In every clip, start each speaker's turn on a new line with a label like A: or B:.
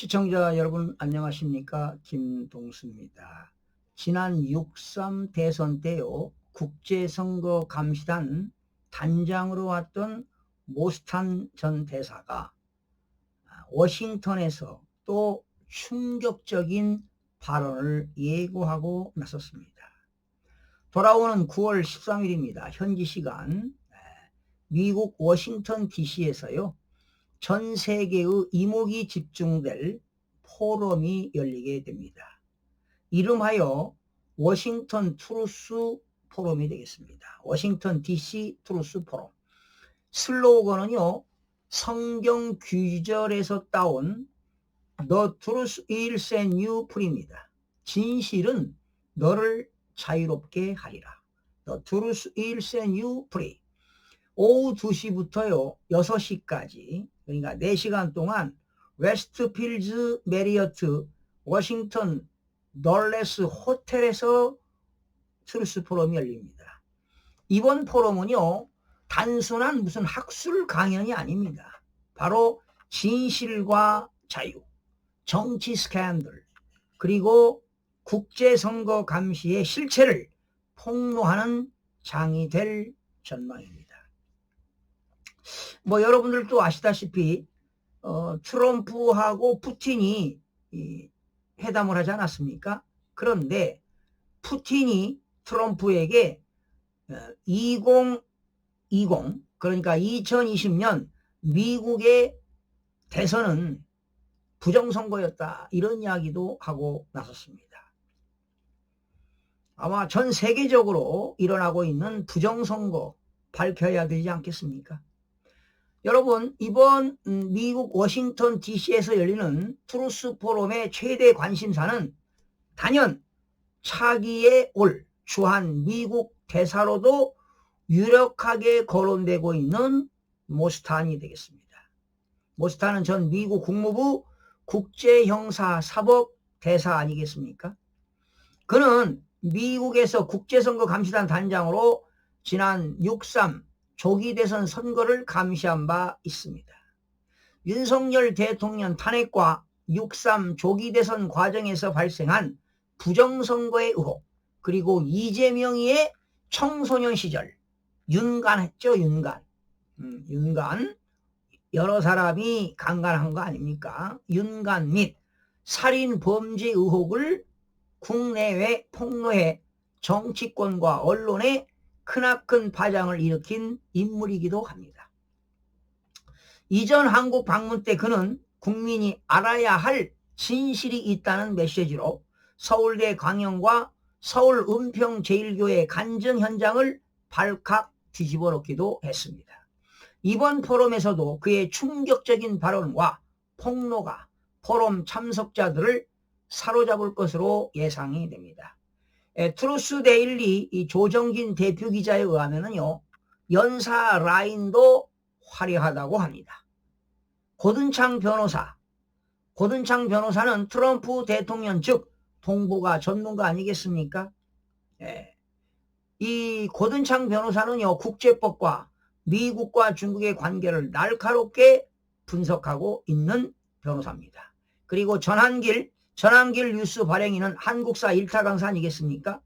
A: 시청자 여러분 안녕하십니까 김동수입니다. 지난 6.3 대선 때요 국제선거 감시단 단장으로 왔던 모스탄 전 대사가 워싱턴에서 또 충격적인 발언을 예고하고 나섰습니다. 돌아오는 9월 13일입니다. 현지 시간 미국 워싱턴 DC에서요. 전 세계의 이목이 집중될 포럼이 열리게 됩니다. 이름하여 워싱턴 트루스 포럼이 되겠습니다. 워싱턴 DC 트루스 포럼. 슬로건은요, 성경 규절에서 따온 The Truth will set you free입니다. 진실은 너를 자유롭게 하리라. The Truth will set you free. 오후 2시부터요, 6시까지, 그러니까 4시간 동안 웨스트필즈 메리어트 워싱턴 널레스 호텔에서 트루스 포럼이 열립니다. 이번 포럼은요, 단순한 무슨 학술 강연이 아닙니다. 바로 진실과 자유, 정치 스캔들, 그리고 국제선거 감시의 실체를 폭로하는 장이 될 전망입니다. 뭐 여러분들도 아시다시피 어, 트럼프하고 푸틴이 회담을 하지 않았습니까? 그런데 푸틴이 트럼프에게 2020 어, 그러니까 2020년 미국의 대선은 부정선거였다 이런 이야기도 하고 나섰습니다. 아마 전 세계적으로 일어나고 있는 부정선거 밝혀야 되지 않겠습니까? 여러분 이번 음, 미국 워싱턴 DC에서 열리는 트루스 포럼의 최대 관심사는 단연 차기에 올 주한 미국 대사로도 유력하게 거론되고 있는 모스탄이 되겠습니다. 모스탄은 전 미국 국무부 국제형사사법 대사 아니겠습니까? 그는 미국에서 국제선거 감시단 단장으로 지난 6.3 조기 대선 선거를 감시한 바 있습니다. 윤석열 대통령 탄핵과 6.3 조기 대선 과정에서 발생한 부정선거의 의혹, 그리고 이재명의 청소년 시절, 윤간했죠, 윤간. 음, 윤간. 여러 사람이 강간한 거 아닙니까? 윤간 및 살인 범죄 의혹을 국내외 폭로해 정치권과 언론에 크나큰 파장을 일으킨 인물이기도 합니다. 이전 한국 방문 때 그는 국민이 알아야 할 진실이 있다는 메시지로 서울대 강연과 서울 은평제일교회 간증 현장을 발칵 뒤집어 놓기도 했습니다. 이번 포럼에서도 그의 충격적인 발언과 폭로가 포럼 참석자들을 사로잡을 것으로 예상이 됩니다. 트루스 데일리 이 조정진 대표 기자에 의하면요 연사 라인도 화려하다고 합니다. 고든창 변호사, 고든창 변호사는 트럼프 대통령 즉 동북아 전문가 아니겠습니까? 예. 이 고든창 변호사는요 국제법과 미국과 중국의 관계를 날카롭게 분석하고 있는 변호사입니다. 그리고 전한길 전환길 뉴스 발행인은 한국사 일타 강사 아니겠습니까?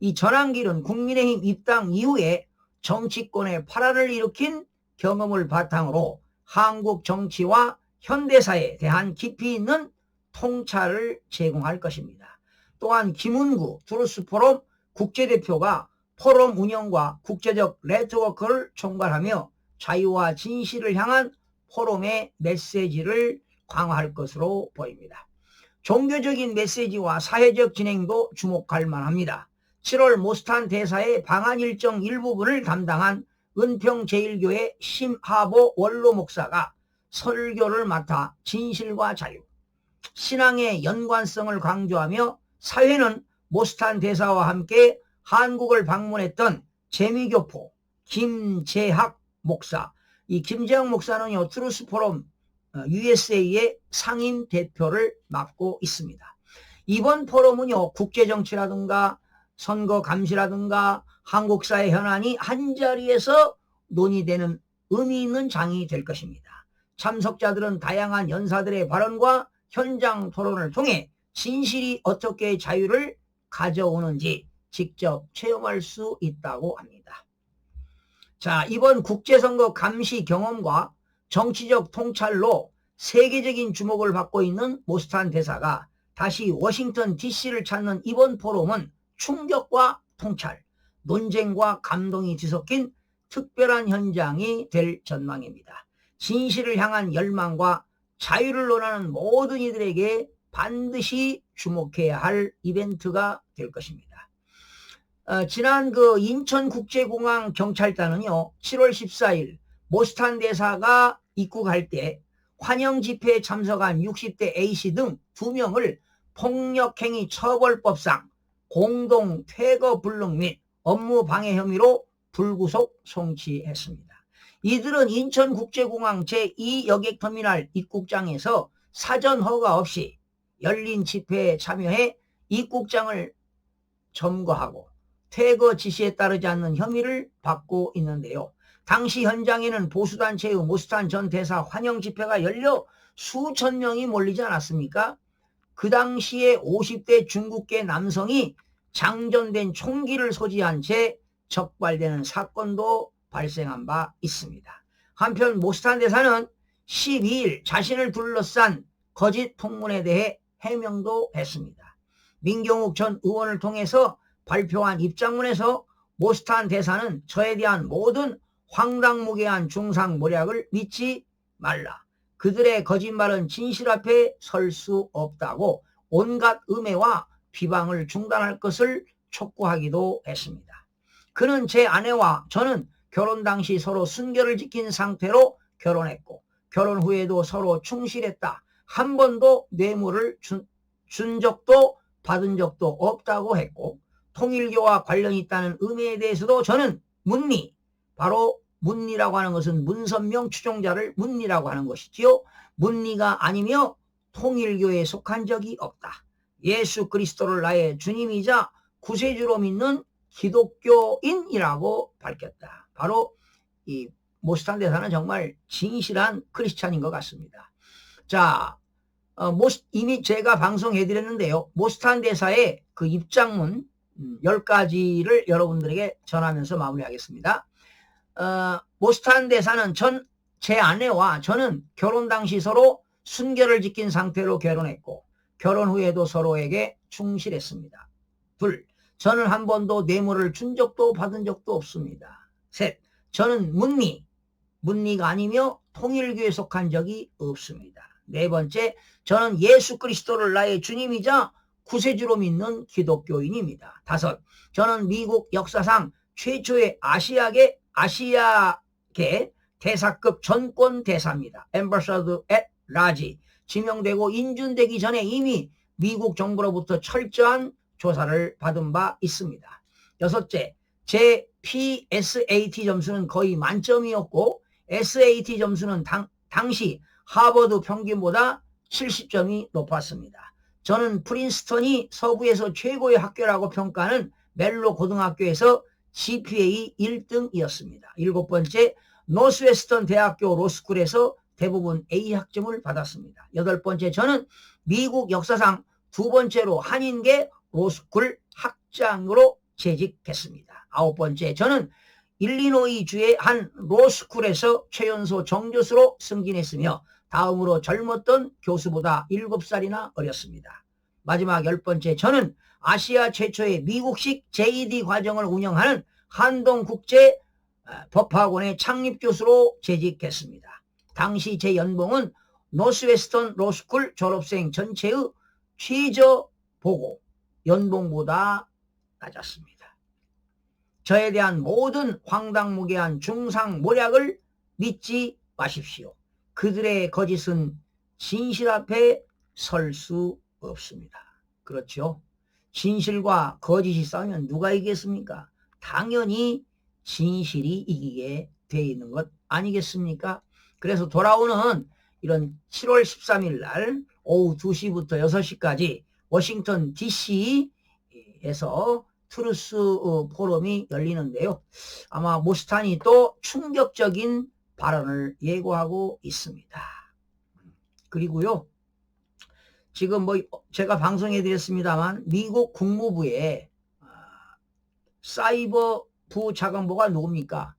A: 이 전환길은 국민의힘 입당 이후에 정치권의 파란을 일으킨 경험을 바탕으로 한국 정치와 현대사에 대한 깊이 있는 통찰을 제공할 것입니다. 또한 김은구 트루스 포럼 국제대표가 포럼 운영과 국제적 네트워크를 총괄하며 자유와 진실을 향한 포럼의 메시지를 강화할 것으로 보입니다. 종교적인 메시지와 사회적 진행도 주목할 만합니다. 7월 모스탄 대사의 방한 일정 일부분을 담당한 은평제일교회 심하보 원로 목사가 설교를 맡아 진실과 자유, 신앙의 연관성을 강조하며 사회는 모스탄 대사와 함께 한국을 방문했던 재미교포 김재학 목사, 이 김재학 목사는요 트루스 포럼 USA의 어, 상임 대표를 맡고 있습니다. 이번 포럼은요, 국제정치라든가 선거 감시라든가 한국 사회 현안이 한자리에서 논의되는 의미 있는 장이 될 것입니다. 참석자들은 다양한 연사들의 발언과 현장 토론을 통해 진실이 어떻게 자유를 가져오는지 직접 체험할 수 있다고 합니다. 자, 이번 국제선거 감시 경험과 정치적 통찰로 세계적인 주목을 받고 있는 모스탄 대사가 다시 워싱턴 DC를 찾는 이번 포럼은 충격과 통찰, 논쟁과 감동이 뒤섞인 특별한 현장이 될 전망입니다. 진실을 향한 열망과 자유를 논하는 모든 이들에게 반드시 주목해야 할 이벤트가 될 것입니다. 어, 지난 그 인천국제공항 경찰단은요, 7월 14일 모스탄 대사가 입국할 때 환영 집회에 참석한 60대 A씨 등 두 명을 폭력행위 처벌법상 공동 퇴거 불능 및 업무 방해 혐의로 불구속 송치했습니다. 이들은 인천국제공항 제2여객터미널 입국장에서 사전 허가 없이 열린 집회에 참여해 입국장을 점거하고 퇴거 지시에 따르지 않는 혐의를 받고 있는데요. 당시 현장에는 보수단체의 모스탄 전 대사 환영 집회가 열려 수천 명이 몰리지 않았습니까? 그 당시에 50대 중국계 남성이 장전된 총기를 소지한 채 적발되는 사건도 발생한 바 있습니다. 한편 모스탄 대사는 12일 자신을 둘러싼 거짓 통문에 대해 해명도 했습니다. 민경욱 전 의원을 통해서 발표한 입장문에서 모스탄 대사는 저에 대한 모든 황당무계한 중상모략을 믿지 말라. 그들의 거짓말은 진실 앞에 설 수 없다고 온갖 음해와 비방을 중단할 것을 촉구하기도 했습니다. 그는 제 아내와 저는 결혼 당시 서로 순결을 지킨 상태로 결혼했고 결혼 후에도 서로 충실했다. 한 번도 뇌물을 준, 준 적도 받은 적도 없다고 했고 통일교와 관련이 있다는 의미에 대해서도 저는 문리 바로 문리라고 하는 것은 문선명 추종자를 문리라고 하는 것이지요. 문리가 아니며 통일교에 속한 적이 없다. 예수 그리스도를 나의 주님이자 구세주로 믿는 기독교인이라고 밝혔다. 바로 이 모스탄 대사는 정말 진실한 크리스찬인 것 같습니다. 자, 어, 모스, 이미 제가 방송해 드렸는데요. 모스탄 대사의 그 입장문 10가지를 음, 여러분들에게 전하면서 마무리하겠습니다. 어, 모스탄 대사는 전, 제 아내와 저는 결혼 당시 서로 순결을 지킨 상태로 결혼했고 결혼 후에도 서로에게 충실했습니다. 둘, 저는 한 번도 뇌물을 준 적도 받은 적도 없습니다. 셋, 저는 문리, 문리가 아니며 통일교에 속한 적이 없습니다. 네 번째, 저는 예수 그리스도를 나의 주님이자 구세주로 믿는 기독교인입니다. 다섯, 저는 미국 역사상 최초의 아시아계, 아시아계 대사급 전권 대사입니다. 엠버서드 앳 라지. 지명되고 인준되기 전에 이미 미국 정부로부터 철저한 조사를 받은 바 있습니다. 여섯째, 제 PSAT 점수는 거의 만점이었고 SAT 점수는 당, 당시 하버드 평균보다 70점이 높았습니다. 저는 프린스턴이 서부에서 최고의 학교라고 평가하는 멜로 고등학교에서 GPA 1등이었습니다. 일곱 번째, 노스웨스턴 대학교 로스쿨에서 대부분 A 학점을 받았습니다. 여덟 번째, 저는 미국 역사상 두 번째로 한인계 로스쿨 학장으로 재직했습니다. 아홉 번째, 저는 일리노이 주의 한 로스쿨에서 최연소 정교수로 승진했으며 다음으로 젊었던 교수보다 7살이나 어렸습니다. 마지막 열 번째, 저는 아시아 최초의 미국식 JD 과정을 운영하는 한동국제 아, 법학원의 창립 교수로 재직했습니다. 당시 제 연봉은 노스웨스턴 로스쿨 졸업생 전체의 최저 보고 연봉보다 낮았습니다. 저에 대한 모든 황당무계한 중상 모략을 믿지 마십시오. 그들의 거짓은 진실 앞에 설 수 없습니다. 그렇죠? 진실과 거짓이 싸우면 누가 이기겠습니까? 당연히 진실이 이기게 돼 있는 것 아니겠습니까? 그래서 돌아오는 이런 7월 13일 날 오후 2시부터 6시까지 워싱턴 DC에서 트루스 어, 포럼이 열리는데요. 아마 모스탄이 또 충격적인 발언을 예고하고 있습니다. 그리고요. 지금 뭐 제가 방송해 드렸습니다만 미국 국무부에 아, 사이버 부차관보가 누굽니까?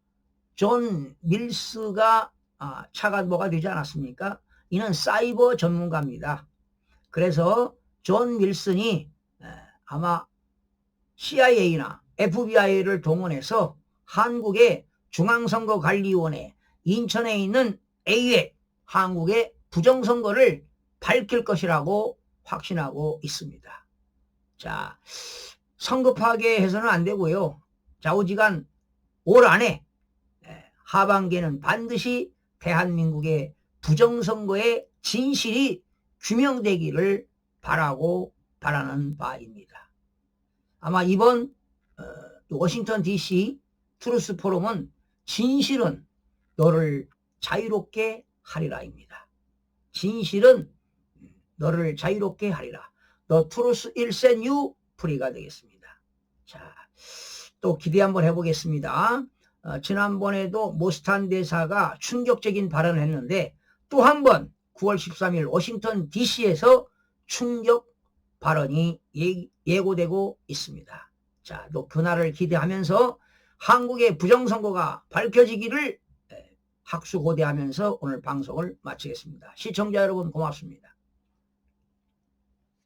A: 존 밀스가 아, 차관보가 되지 않았습니까? 이는 사이버 전문가입니다. 그래서 존 밀슨이 에, 아마 CIA나 FBI를 동원해서 한국의 중앙선거관리위원회 인천에 있는 A에 한국의 부정선거를 밝힐 것이라고 확신하고 있습니다. 자, 성급하게 해서는 안 되고요. 좌우지간 올 안에 에, 하반기에는 반드시 대한민국의 부정선거의 진실이 규명되기를 바라고 바라는 바입니다. 아마 이번 어, 워싱턴 DC 트루스 포럼은 진실은 너를 자유롭게 하리라입니다. 진실은 너를 자유롭게 하리라. 너 트루스 일센 유 프리가 되겠습니다. 자, 또 기대 한번 해보겠습니다. 어, 지난번에도 모스탄 대사가 충격적인 발언을 했는데 또 한 번 9월 13일 워싱턴 DC에서 충격 발언이 예, 고되고 있습니다. 자, 또 그날을 기대하면서 한국의 부정선거가 밝혀지기를 학수고대하면서 오늘 방송을 마치겠습니다. 시청자 여러분 고맙습니다.